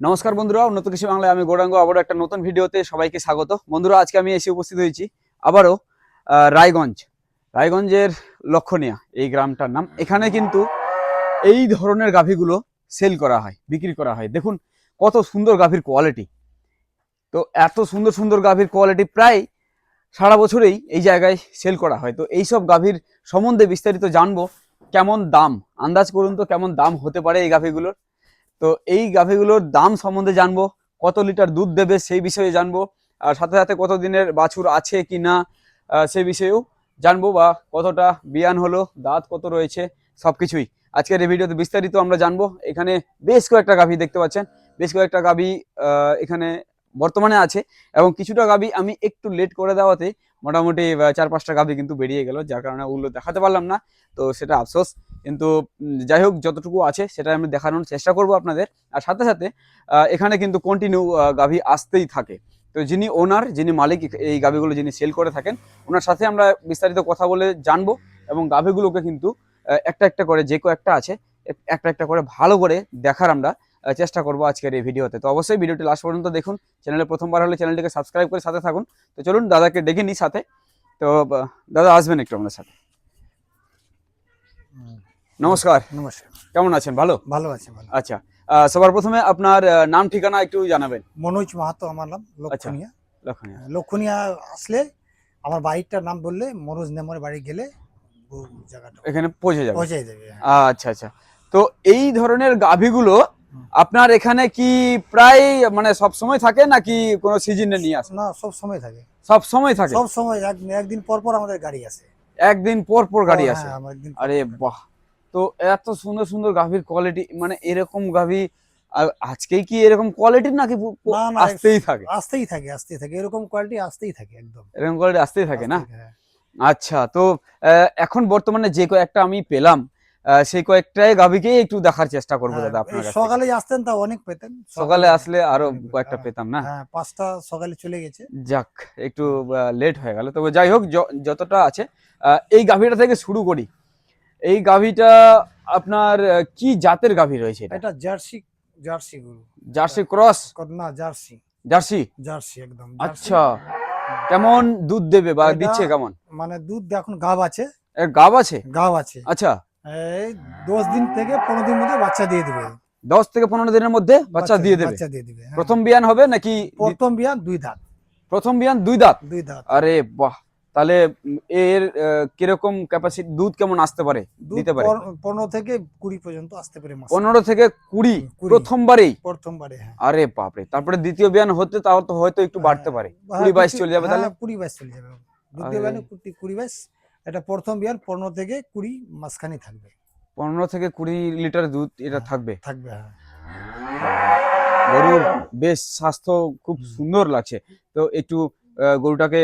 নমস্কার বন্ধুরা, উন্নত কৃষি বাংলায় আমি গৌরাঙ্গ। আবারও একটা নতুন ভিডিওতে সবাইকে স্বাগত। বন্ধুরা, আজকে আমি এসে উপস্থিত হয়েছি আবারও রায়গঞ্জ। রায়গঞ্জের লক্ষণীয়া, এই গ্রামটার নাম। এখানে কিন্তু এই ধরনের গাভীগুলো সেল করা হয়, বিক্রি করা হয়। দেখুন, কত সুন্দর গাভীর কোয়ালিটি তো এত সুন্দর সুন্দর গাভীর কোয়ালিটি প্রায় সারা বছরেই এই জায়গায় সেল করা হয়। তো এইসব গাভীর সম্বন্ধে বিস্তারিত জানব, কেমন দাম? আন্দাজ করুন তো, কেমন দাম হতে পারে এই গাভীগুলোর। তো এই গাভীগুলোর দাম সম্বন্ধে জানব, কত লিটার দুধ দেবে সেই বিষয়ে জানব, আর সাথে সাথে কত দিনের বাছুর আছে কি না সেই বিষয়েও জানব বা কতটা বিয়ান হলো, দাঁত কত রয়েছে সব কিছুই আজকের এই ভিডিওতে বিস্তারিত আমরা জানব। এখানে বেশ কয়েকটা গাভী দেখতে পাচ্ছেন। বেশ কয়েকটা গাভী এখানে বর্তমানে আছে এবং কিছুটা গাভী আমি একটু লেট করে দেওয়াতে মোটামুটি চার পাঁচটা গাভী কিন্তু বেরিয়ে গেল, যার কারণে ওগুলো দেখাতে পারলাম না। তো সেটা আফসোস, কিন্তু যাই হোক, যতটুকু আছে সেটা আমি দেখানোর চেষ্টা করব আপনাদের। আর সাথে সাথে এখানে কিন্তু কন্টিনিউ গাভী আসতেই থাকে। তো যিনি ওনার যিনি মালিক, এই গাভীগুলো যিনি সেল করে থাকেন, ওনার সাথে আমরা বিস্তারিত কথা বলে জানব এবং গাভীগুলোকে কিন্তু একটা একটা করে যে কয়েকটা আছে একটা একটা করে ভালো করে দেখার আমরা চেষ্টা করব আজকের এই ভিডিওতে তো। অবশ্যই ভিডিওটি লাস্ট পর্যন্ত দেখুন। চ্যানেলে প্রথমবার হলে চ্যানেলটিকে সাবস্ক্রাইব করে সাথে থাকুন। তো চলুন দাদাকে ডেকে নিই সাথে। তো দাদা আসবেন একটু আমাদের সাথে। নমস্কার। নমস্কার। কেমন আছেন? ভালো? ভালো আছে ভালো। আচ্ছা সবার প্রথমে আপনার নাম ঠিকানা একটু জানাবেন। মনোজ মাহাতো আমার নাম লক্ষণিয়া। লক্ষণীয়। লক্ষণিয়া আসলে আমার বাড়িটার নাম বললে মনোজ নেমর বাড়ি গেলে জায়গাটা এখানে পৌঁছে যাবে। পৌঁছে যাবে হ্যাঁ। আচ্ছা আচ্ছা। তো এই ধরনের গাভীগুলো আপনার এখানে কি প্রায় মানে সব সময় থাকে নাকি কোনো সিজনে নিয়ে আসে? না সব সময় থাকে। সব সময় থাকে? সব সময় একদিন পর পর আমাদের গাড়ি আসে। একদিন পর পর গাড়ি হ্যাঁ, আসে? আরে বাহ! তো এত সুন্দর সুন্দর গাভীর কোয়ালিটি মানে এরকম গাভী আজকেই কি এরকম কোয়ালিটির নাকি আসতেই থাকে? আসতেই থাকে আসতেই থাকে। এরকম কোয়ালিটি আসতেই থাকে একদম। এরকম কোয়ালিটি আসতেই থাকে না? হ্যাঁ। আচ্ছা তো এখন বর্তমানে যে কয়েকটা আমি পেলাম সেই কয়েকটাই গাভীকেই একটু দেখার চেষ্টা করব হ্যাঁ, দাদা আপনার সকালে আসতেন তা অনেক পেতেন। সকালে আসলে আরও কয়েকটা হ্যাঁ, পেতাম না? হ্যাঁ পাঁচটা সকালে চলে গেছে। যাক একটু লেট হয়ে গেল। তবে যাই হোক যতটা আছে এই গাভীটা থেকে শুরু করি। এই গাভীটা আপনার কি জাতের গাভী রয়েছে এটা? জার্সি জার্সি গরু। Jersey cross? না জার্সি। জার্সি? জার্সি একদম আচ্ছা কেমন দুধ দেবে বা দিচ্ছে কেমন? মানে দুধ এখন গাব আছে। গাব আছে? গাব আছে। আচ্ছা এই দশ দিন থেকে পনেরো দিন মধ্যে বাচ্চা দিয়ে দিবে। দশ থেকে পনেরো দিনের মধ্যে বাচ্চা দিয়ে দেবে? বাচ্চা দিয়ে দিবে হ্যাঁ। প্রথম বিয়ান হবে নাকি প্রথম বিয়ান দুই দাঁত। প্রথম বিয়ান দুই দাঁত? দুই দাঁত। আরে বাহ! তাহলে এর কীরকম ক্যাপাসিটি দুধ কেমন আসতে পারে? দিতে পারে? পর- পনেরো থেকে কুড়ি পর্যন্ত আসতে পারে মাস। পনেরো থেকে কুড়ি? কুড়ি। প্রথমবারেই? প্রথমবারে হ্যাঁ। আরে বাপরে! তারপরে দ্বিতীয় বিয়ান হতে তাও তো হয়তো একটু বাড়তে পারে। হ্যাঁ, কুড়ি বাইশ কুড়ি- চলে যাবে তাহলে? হ্যাঁ, কুড়ি বাইশ চলে যাবে। দ্বিতীয় বিয়ানে কুড়ি কুড়ি বাইশ এটা প্রথম বিয়ান পনেরো থেকে কুড়ি মাসখানি থাকবে। পনেরো থেকে কুড়ি লিটার দুধ এটা হ্যাঁ। থাকবে। থাকবে হ্যাঁ। গরুর বেশ স্বাস্থ্য খুব সুন্দর লাগছে। তো একটু গরুটাকে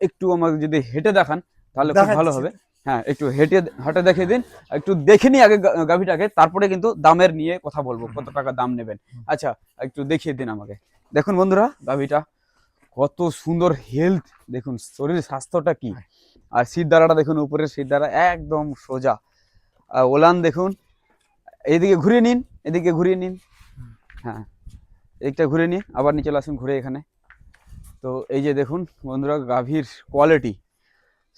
একটু আমাকে যদি হেঁটে দেখান তাহলে খুব ভালো হবে। হ্যাঁ একটু হেঁটে হাঁটে দেখিয়ে দিন। একটু দেখে নিই আগে গাভীটাকে তারপরে কিন্তু দামের নিয়ে কথা বলব কত টাকা দাম নেবেন। আচ্ছা একটু দেখিয়ে দিন আমাকে। দেখুন বন্ধুরা গাভীটা কত সুন্দর হেলথ দেখুন শরীর স্বাস্থ্যটা কি? আর সিট দ্বারাটা দেখুন উপরের সিট দ্বারা একদম সোজা। আর ওলান দেখুন এইদিকে ঘুরিয়ে নিন এদিকে ঘুরিয়ে নিন। হ্যাঁ এদিকটা ঘুরে নিন আবার নিচে আসুন ঘুরে এখানে। তো এই যে দেখুন বন্ধুরা গাভীর কোয়ালিটি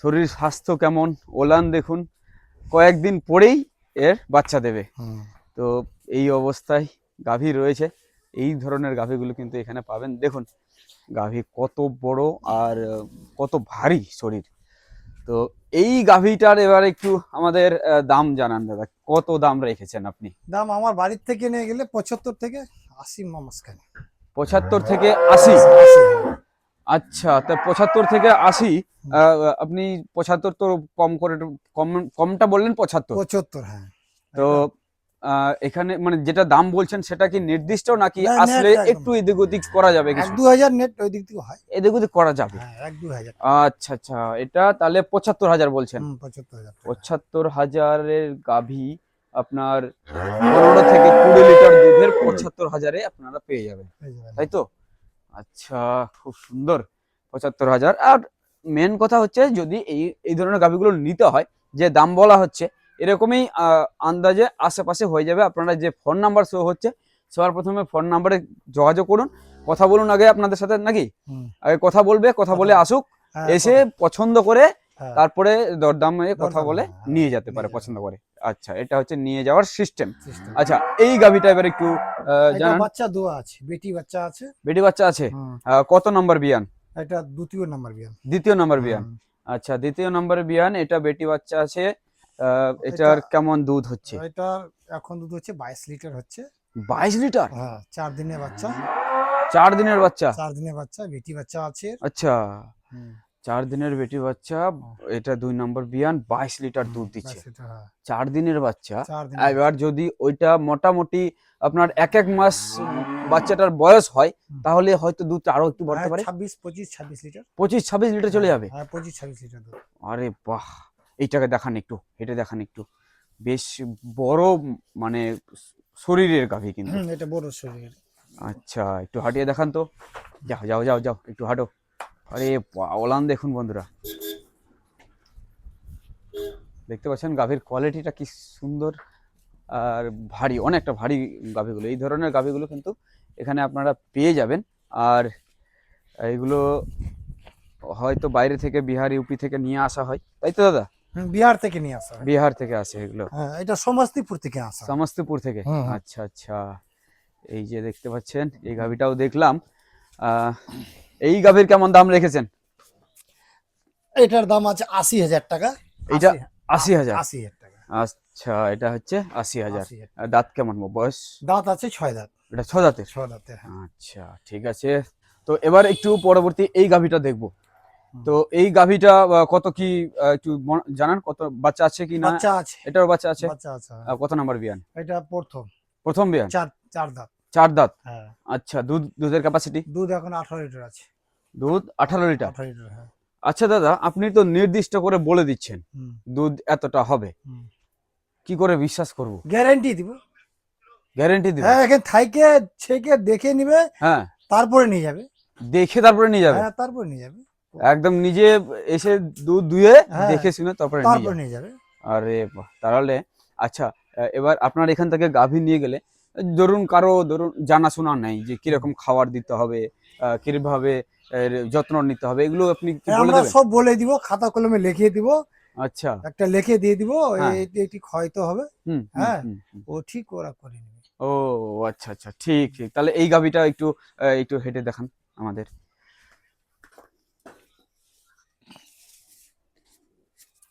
শরীর স্বাস্থ্য কেমন ওলান দেখুন কয়েকদিন পরেই এর বাচ্চা দেবে। তো এই অবস্থায় গাভী রয়েছে এই ধরনের গাভীগুলো কিন্তু এখানে পাবেন। দেখুন গাভী কত বড় আর কত ভারী শরীর। তো এই গাভীটার এবার একটু আমাদের দাম জানান দাদা। কত দাম রেখেছেন আপনি? দাম আমার বাড়ির থেকে নিয়ে গেলে পঁচাত্তর থেকে আশি মামাসখানে পঁচাত্তর থেকে আশি? আশি, আচ্ছা তা পঁচাত্তর থেকে আশি আপনি পঁচাত্তর তো কম করে কম কমটা বললেন পঁচাত্তর। পঁচাত্তর হ্যাঁ। তো এখানে মানে যেটা দাম বলছেন সেটা কি নির্দিষ্ট নাকি আসলে একটু এদিক ওদিক করা যাবে কিছু? দু হাজার নেট ওই দিক থেকে হয়। এদিক ওদিক করা যাবে? হ্যাঁ এক দু হাজার আচ্ছা আচ্ছা এটা তাহলে পঁচাত্তর হাজার বলছেন। হুম, পঁচাত্তর হাজার টাকা। হাজারের গাভী আপনার পনেরো থেকে কুড়ি লিটার দুধের পঁচাত্তর হাজারে আপনারা পেয়ে যাবেন। তাই তো? আচ্ছা খুব সুন্দর পঁচাত্তর হাজার। আর মেন কথা হচ্ছে যদি এই এই ধরনের গাভিগুলো নিতে হয় যে দাম বলা হচ্ছে এরকমই আন্দাজে আশেপাশে হয়ে যাবে। আপনারা যে ফোন নাম্বার শো হচ্ছে সবার প্রথমে ফোন নাম্বারে যোগাযোগ করুন। কথা বলুন আগে আপনাদের সাথে নাকি? আগে কথা বলবে কথা বলে আসুক হ্যাঁ, এসে পছন্দ করে হ্যাঁ, তারপরে দরদাম এ কথা বলে হ্যাঁ, নিয়ে যেতে পারে পছন্দ করে। আচ্ছা এটা হচ্ছে নিয়ে যাওয়ার সিস্টেম আচ্ছা এই গাভিটা এবার একটু জানান। বাচ্চা দোয়া আছে বেটি বাচ্চা আছে। বেটি বাচ্চা আছে? কত নম্বর বিয়ান? এটা দ্বিতীয় নাম্বার বিয়ান। দ্বিতীয় নম্বর বিয়ান। আচ্ছা দ্বিতীয় নম্বর বিয়ান এটা বেটি বাচ্চা আছে এটার কেমন দুধ হচ্ছে? এটা এখন দুধ হচ্ছে বাইশ লিটার হচ্ছে। বাইশ লিটার? হ্যাঁ চার দিনের বাচ্চা। চার দিনের বাচ্চা? চার দিনের বাচ্চা বেটি বাচ্চা আছে আচ্ছা। চার দিনের বেটি বাচ্চা এটা দুই নম্বর বিয়ান বাইশ লিটার দুধ দিচ্ছে। 22 হ্যাঁ, চার দিনের বাচ্চা। এবার যদি ওইটা মোটামুটি আপনার এক এক মাস বাচ্চাটার বয়স হয় তাহলে হয়তো দুধটা আরও একটু বাড়তে পারে। ছাব্বিশ পঁচিশ ছাব্বিশ লিটার। পঁচিশ ছাব্বিশ লিটার চলে যাবে। হ্যাঁ পঁচিশ ছাব্বিশ লিটার দুধ। আরে বাহ! এইটাকে দেখান একটু এটা দেখান একটু। বেশ বড় মানে শরীরের গাভী কিন্তু। এটা বড় শরীর। আচ্ছা একটু হাঁটিয়ে দেখান তো। যাও যাও যাও যাও একটু হাঁটো। আরে ওলান দেখুন বন্ধুরা। দেখতে পাচ্ছেন গাভীর কোয়ালিটিটা কি সুন্দর আর ভারী অনেকটা ভারী গাভীগুলো। এই ধরনের গাভীগুলো কিন্তু এখানে আপনারা পেয়ে যাবেন। আর এইগুলো হয়তো বাইরে থেকে বিহার ইউপি থেকে নিয়ে আসা হয়। তাই তো দাদা? বিহার থেকে নিয়ে আসা বিহার থেকে আসে এগুলো? হ্যাঁ এটা সমস্তিপুর থেকে আসা সমস্তিপুর থেকে। আচ্ছা আচ্ছা। এই যে দেখতে পাচ্ছেন এই গাভীটাও দেখলাম। এই গাভীর কেমন দাম রেখেছেন? এটার দাম আছে আশি হাজার টাকা। এইটা আশি- হাজার? আশি হাজার টাকা। আচ্ছা এটা হচ্ছে আশি হাজার। দাঁত কেমন বয়স? দাঁত আছে ছয় দাঁত। এটা ছ দাঁতের? ছয় দাঁতে হ্যাঁ। আচ্ছা ঠিক আছে। তো এবার একটু পরবর্তী এই গাভীটা দেখব। তো এই গাভীটা কত কি একটু জানান কত বাচ্চা আছে কি না? বাচ্চা আছে। এটার বাচ্চা আছে? বাচ্চা আছে হ্যাঁ। কত নাম্বার বিয়ান? এটা প্রথম। প্রথম বিয়ান? চার চার দাঁত। চার দাঁত? হ্যাঁ। আচ্ছা দুধ দুধের ক্যাপাসিটি দুধ এখন আঠারো লিটার আছে। দুধ আঠারো লিটার? আঠারো লিটার হ্যাঁ। আচ্ছা দাদা আপনি তো নির্দিষ্ট করে বলে দিচ্ছেন দুধ এতটা হবে। কি করে বিশ্বাস করব? গ্যারান্টি দিব। গ্যারেন্টি দিবেন হ্যাঁ এখানে থাইকে ছেকে দেখে নিবে হ্যাঁ। তারপরে নিয়ে যাবে। দেখে তারপরে নিয়ে যাবে? হ্যাঁ তারপরে নিয়ে যাবে। একদম নিজে এসে দুধ দুয়ে হ্যাঁ, দেখে শুনে তারপরে নিয়ে যাবে। আরে তাহলে আচ্ছা এবার আপনার এখান থেকে গাভী নিয়ে গেলে ধরুন কারও ধরুন জানাশোনা নেই যে কীরকম খাবার দিতে হবে কীভাবে যত্ন নিতে হবে এগুলো আপনি বলে আমরা সব বলে দিব খাতা কলমে লিখিয়ে দিব। আচ্ছা। একটা লিখে দিয়ে দিব হ্যাঁ। এটি হয়তো হবে। হ্যাঁ। ও ঠিক ওরা করে নেবে। ও আচ্ছা আচ্ছা ঠিক ঠিক। তাহলে এই গাভীটা একটু একটু হেঁটে দেখান আমাদের।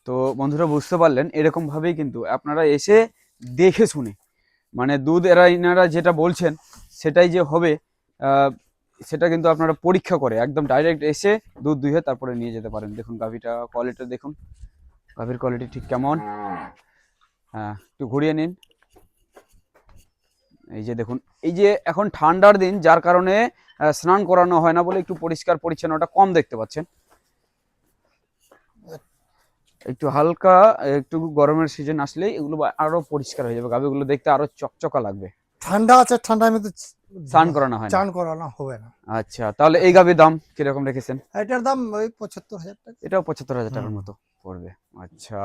তো বন্ধুরা বুঝতে পারলেন এরকম ভাবেই কিন্তু আপনারা এসে দেখে শুনে মানে দুধ এরা ইনারা যেটা বলছেন, সেটাই যে হবে সেটা কিন্তু আপনারা পরীক্ষা করে, একদম ডাইরেক্ট এসে দুধ দুহে তারপরে নিয়ে যেতে পারেন। দেখুন, গাভিটা কোয়ালিটি দেখুন, গাভির কোয়ালিটি ঠিক কেমন। হ্যাঁ একটু ঘুরিয়ে নিন। এই যে দেখুন, এই যে এখন ঠান্ডার দিন, যার কারণে স্নান করানো হয় না বলে একটু পরিষ্কার পরিচ্ছন্নটা কম দেখতে পাচ্ছেন। একটু হালকা একটু গরমের সিজন আসলেই এগুলো আরও পরিষ্কার হয়ে যাবে গাভিগুলো দেখতে আরও চকচকা লাগবে। ঠান্ডা আছে ঠান্ডার মধ্যে স্নান করানো হয় চান করানো হবে না। আচ্ছা তাহলে এই গাভির দাম কীরকম রেখেছেন? এটার দাম ওই পঁচাত্তর হাজার টাকা। এটাও পঁচাত্তর হাজার টাকার মতো পড়বে আচ্ছা।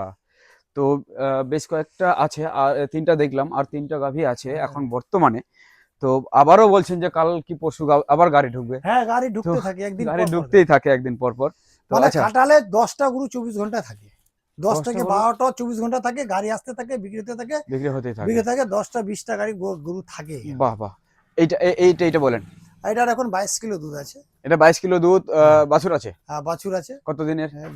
তো বেশ কয়েকটা আছে আর তিনটা দেখলাম আর তিনটা গাভী আছে। এখন বর্তমানে। তো আবারও বলছেন যে কাল কি পরশু গা- আবার গাড়ি ঢুকবে। হ্যাঁ গাড়ি ঢুকতে থাকে একদিন গাড়ি। ঢুকতেই থাকে একদিন পর পর মানে আচ্ছা। খাটালে দশটা গরু চব্বিশ ঘণ্টা থাকে। দশ থেকে বারোটা চব্বিশ ঘণ্টা থাকে গাড়ি আসতে থাকে বিক্রি হতে থাকে বিক্রি হতে থাকে। বিক্রি থাকে দশটা বিশটা গাড়ি গরু থাকে বাহ বাহ। এইটা এইটা এইটা বলেন। এটার এখন বাইশ কিলো দুধ আছে। এটা বাইশ কিলো দুধ বাছুর আছে? আর বাছুর আছে। কত দিনের? হ্যাঁ,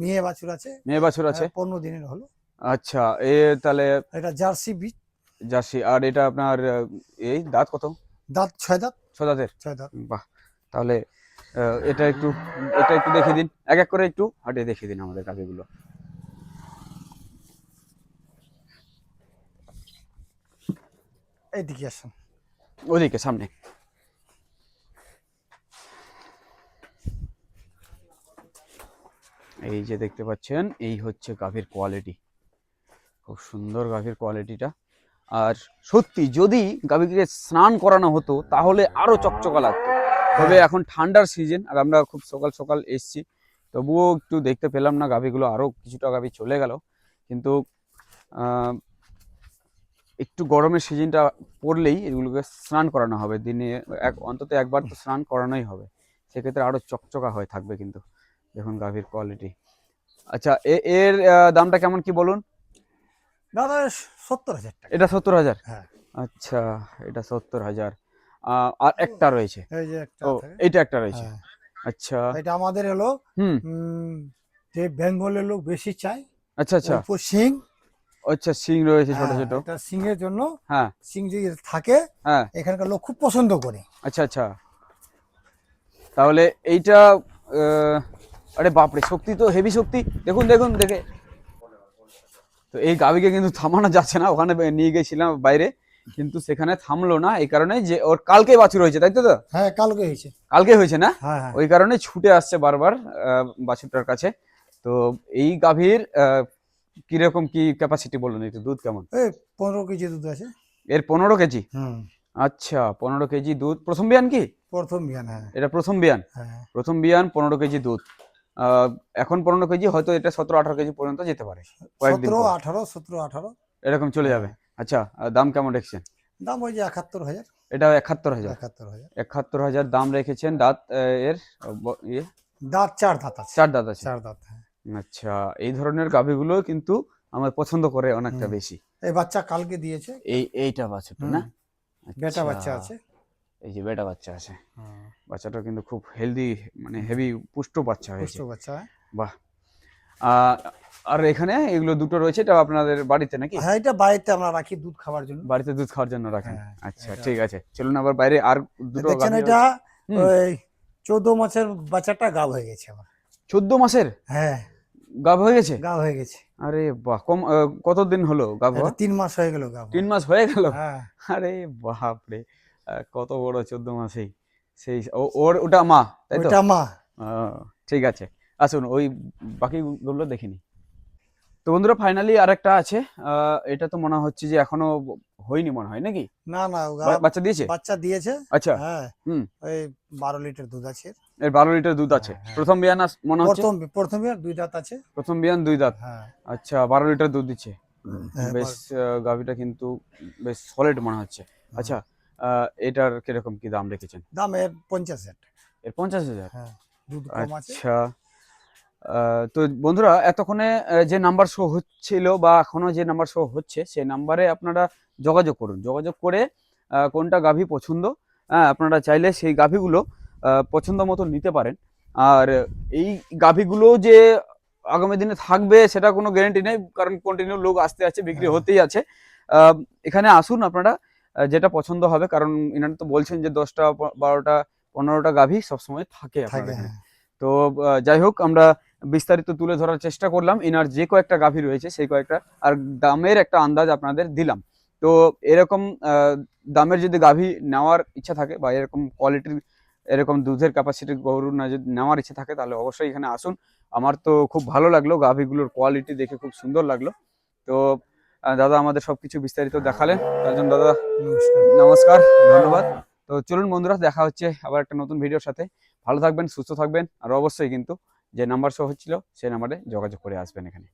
মেয়ে বাছুর আছে। মেয়ে বাছুর আছে? পনেরো দিনের হলো। আচ্ছা এ তাহলে এটা জার্সি বীজ জার্সি আর এটা আপনার এই দাঁত কত? দাঁত ছয় দাঁত। ছয় দাঁতের? ছয় দাঁত। বাহ তাহলে এটা একটু এটা একটু দেখিয়ে দিন। এক এক করে একটু হাঁটিয়ে দেখিয়ে দিন আমাদের গাভিগুলো এইদিকে আসুন। ওদিকে সামনে। এই যে দেখতে পাচ্ছেন এই হচ্ছে গাভীর কোয়ালিটি খুব সুন্দর গাভীর কোয়ালিটিটা আর সত্যি যদি গাভীকে স্নান করানো হতো তাহলে আরও চকচকা লাগতো। তবে এখন ঠান্ডার সিজন আর আমরা খুব সকাল সকাল এসছি। তবুও একটু দেখতে পেলাম না গাভীগুলো আরও কিছুটা গাভী চলে গেল। কিন্তু আহ, একটু গরমের সিজনটা পড়লেই এগুলোকে স্নান করানো হবে। দিনে এক অন্তত একবার তো স্নান করানোই হবে। সেক্ষেত্রে আরও চকচকা হয়ে থাকবে কিন্তু দেখুন গাভীর কোয়ালিটি আচ্ছা এ- এর দামটা কেমন কি বলুন? দাদা সত্তর হাজার এটা সত্তর হাজার? হ্যাঁ। আচ্ছা এটা সত্তর হাজার। আর একটা রয়েছে। ও। এইটা একটা রয়েছে। হ্যাঁ। আচ্ছা। এটা আমাদের হলো হুম। যে বেঙ্গলের লোক বেশি চায় আচ্ছা আচ্ছা। সিং আচ্ছা সিং রয়েছে ছোট হ্যাঁ, ছোট। এটা সিংয়ের জন্য হ্যাঁ। সিং যদি থাকে হ্যাঁ। এখানকার লোক খুব পছন্দ করে। আচ্ছা আচ্ছা। তাহলে এইটা আরে বাপরে শক্তি তো হেভি শক্তি। দেখুন দেখুন দেখে। তো এই গাবিকে কিন্তু থামানো যাচ্ছে না ওখানে নিয়ে গেছিলাম বাইরে কিন্তু সেখানে থামলো না এই কারণে যে ওর কালকে বাছুর হয়েছে তাই তো তো? হ্যাঁ কালকে হয়েছে। কালকে হয়েছে না? হ্যাঁ হ্যাঁ। ওই কারণে ছুটে আসছে বারবার আহ, বাছুরটার কাছে। তো এই গাভীর আহ, কীরকম কি ক্যাপাসিটি বলুন একটু দুধ কেমন? এই পনেরো কেজি দুধ আছে। এর পনেরো কেজি? হুম। আচ্ছা পনেরো কেজি দুধ। প্রথম বিয়ান কি? প্রথম বিয়ান হ্যাঁ। এটা প্রথম বিয়ান? হ্যাঁ। প্রথম বিয়ান পনেরো কেজি দুধ। এখন পনেরো কেজি হয়তো এটা সতেরো আঠারো কেজি পর্যন্ত যেতে পারে। কয়েকদিন সতেরো আঠারো সতেরো আঠারো। এরকম চলে যাবে। আচ্ছা আর দাম কেমন রেখেছেন? দাম ওই যে একাত্তর হাজার। এটা একাত্তর হাজার। একাত্তর হাজার। একাত্তর হাজার দাম রেখেছেন দাঁত এর ইয়ে? দাঁত চার দাঁত আছে। চার দাঁত আছে। চার দাঁত হ্যাঁ। আচ্ছা এই ধরনের গাভীগুলো কিন্তু আমার পছন্দ করে অনেকটা বেশি। এই বাচ্চা কালকে দিয়েছে? এই এইটা বাচ্চাটা না? বেটা আচ্ছা, বাচ্চা আছে? এই যে বেটা বাচ্চা আছে। বাচ্চাটা কিন্তু খুব হেলদি মানে হেভি পুষ্ট বাচ্চা হয়েছে। পুষ্ট বাচ্চা হ্যাঁ। বাহ। আর এখানে এগুলো দুটো রয়েছে এটা আপনাদের বাড়িতে নাকি? হ্যাঁ এটা বাড়িতে আমরা রাখি দুধ খাওয়ার জন্য। বাড়িতে দুধ খাওয়ার জন্য রাখেন? হ্যাঁ, আচ্ছা ঠিক আছে। চলুন আবার বাইরে আর দুটো দেখছেন এটা? ওই চোদ্দ মাসের বাচ্চাটা গাব হয়ে গেছে আমার। চোদ্দ মাসের? হ্যাঁ। গাভ হয়ে গেছে? গাব হয়ে গেছে। আরে বাহ কম কতদিন হলো গাভ তিন মাস হয়ে গেল গাব তিন মাস হয়ে গেল? হ্যাঁ। আরে বাপ রে কত বড় চোদ্দ মাসেই। সেই ওর ওটা মা তাই তো? মা। ঠিক আছে। আসুন ওই বাকিগুলো দেখিনি তো বন্ধুরা ফাইনালি আরেকটা আছে। এটা তো মনে হচ্ছে যে এখনও হয়নি মনে হয় নাকি? না না বাচ্চা দিয়েছে? বাচ্চা দিয়েছে। আচ্ছা। হ্যাঁ। ওই বারো লিটার দুধ আছে। এর বারো লিটার দুধ আছে। হ্যাঁ, হ্যাঁ। প্রথম বিয়ান মনে হচ্ছে? প্রথম প্রথমে দুই দাঁত আছে। প্রথম বিয়ান দুই দাঁত। হ্যাঁ। আচ্ছা বারো লিটার দুধ দিচ্ছে। বেশ গাভীটা কিন্তু বেশ সলিড মনে হচ্ছে। আচ্ছা এটার কীরকম কি দাম রেখেছেন? দাম এর পঞ্চাশ হাজার। এর পঞ্চাশ হাজার? আচ্ছা তো বন্ধুরা এতক্ষণে যে নাম্বার শো হচ্ছিল বা এখনও যে নাম্বার শো হচ্ছে সেই নাম্বারে আপনারা যোগাযোগ করুন। যোগাযোগ করে কোনটা গাভী পছন্দ হ্যাঁ আপনারা চাইলে সেই গাভীগুলো পছন্দ মতো নিতে পারেন। আর এই গাভীগুলো যে আগামী দিনে থাকবে সেটা কোনো গ্যারেন্টি নেই কারণ কন্টিনিউ লোক আসতে আছে বিক্রি হ্যাঁ। হতেই আছে। এখানে আসুন আপনারা যেটা পছন্দ হবে কারণ এনারা তো বলছেন যে দশটা বারোটা পনেরোটা গাভী সবসময় থাকে। হ্যাঁ। তো যাই হোক আমরা বিস্তারিত তুলে ধরার চেষ্টা করলাম। এনার যে কয়েকটা গাভী রয়েছে সেই কয়েকটা আর দামের একটা আন্দাজ আপনাদের দিলাম। তো এরকম আহ, দামের যদি গাভী নেওয়ার ইচ্ছা থাকে বা এরকম কোয়ালিটির এরকম দুধের ক্যাপাসিটির গরু না যদি নেওয়ার ইচ্ছে থাকে তাহলে অবশ্যই এখানে আসুন। আমার তো খুব ভালো লাগল গাভীগুলোর কোয়ালিটি দেখে খুব সুন্দর লাগল। তো দাদা আমাদের সবকিছু বিস্তারিত দেখালেন। তার জন্য দাদা নমস্কার। নমস্কার ধন্যবাদ। তো চলুন বন্ধুরা দেখা হচ্ছে আবার একটা নতুন ভিডিওর সাথে। ভালো থাকবেন সুস্থ থাকবেন আর অবশ্যই কিন্তু যে নাম্বার শো হচ্ছিল সেই নাম্বারে যোগাযোগ করে আসবেন এখানে।